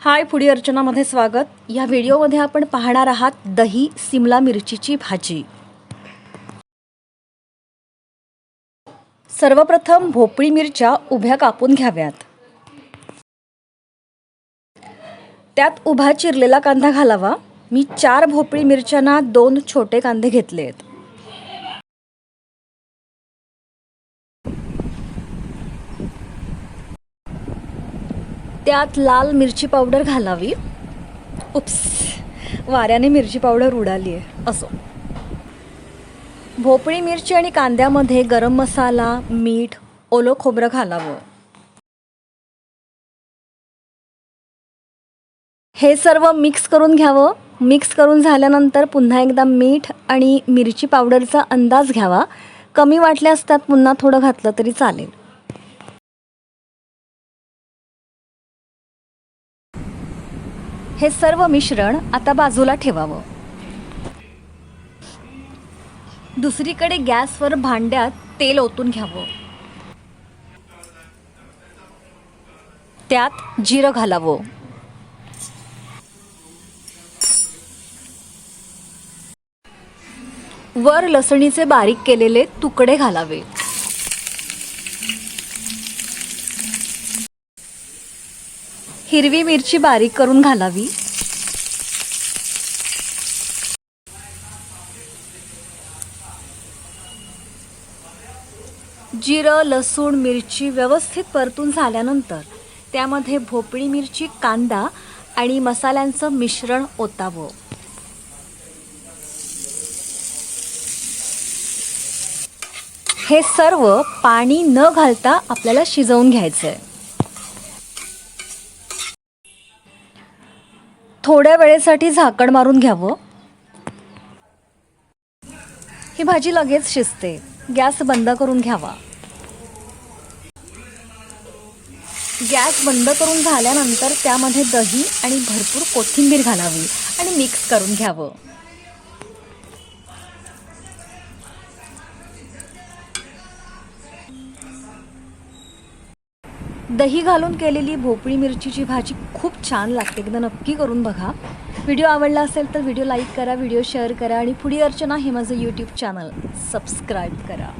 हाय foodie अर्चनामध्ये स्वागत. या व्हिडिओमध्ये आपण पाहणार आहात दही सिमला मिरचीची भाजी. सर्वप्रथम भोपळी मिरच्या उभ्या कापून घ्याव्यात. त्यात उभा चिरलेला कांदा घालावा. मी चार भोपळी मिरच्यांना दोन छोटे कांदे घेतले आहेत त्यात लाल मिरची पावडर घालावी. उप्स. वाऱ्याने मिरची पावडर उडाली आहे. असो. भोपळी मिरची आणि कांद्यामध्ये गरम मसाला मीठ ओलं खोबरं घालावं. हे सर्व मिक्स करून घ्यावं. मिक्स करून झाल्यानंतर पुन्हा एकदा मीठ आणि मिरची पावडरचा अंदाज घ्यावा. कमी वाटल्यास त्यात पुन्हा थोडं घातलं तरी चालेल. हे सर्व मिश्रण आता बाजूला ठेवावं. दुसरीकडे गॅसवर भांड्यात तेल ओतून घ्यावं. त्यात जिरं घालावं. वर लसणीचे बारीक केलेले तुकडे घालावे. हिरवी मिरची बारीक करून घालावी. जिरं लसूण मिरची व्यवस्थित परतून झाल्यानंतर त्यामध्ये भोपळी मिरची कांदा आणि मसाल्यांचं मिश्रण ओतावं. हे सर्व पाणी न घालता आपल्याला शिजवून घ्यायचं आहे थोड्या वेळेसाठी झाकण मारून घ्यावं. ही भाजी लगेच शिजते. गॅस बंद करून घ्यावा. गॅस बंद करून झाल्यानंतर त्यामध्ये दही आणि भरपूर कोथिंबीर घालावी आणि मिक्स करून घ्यावं. दही घालून केलेली भोपळी मिरचीची भाजी खूप छान लागते. एकदा नक्की करून बघा. व्हिडिओ आवडला असेल तर व्हिडिओ लाईक करा व्हिडिओ शेअर करा आणि पुढी अर्चना हे माझं यूट्यूब चॅनल सबस्क्राईब करा.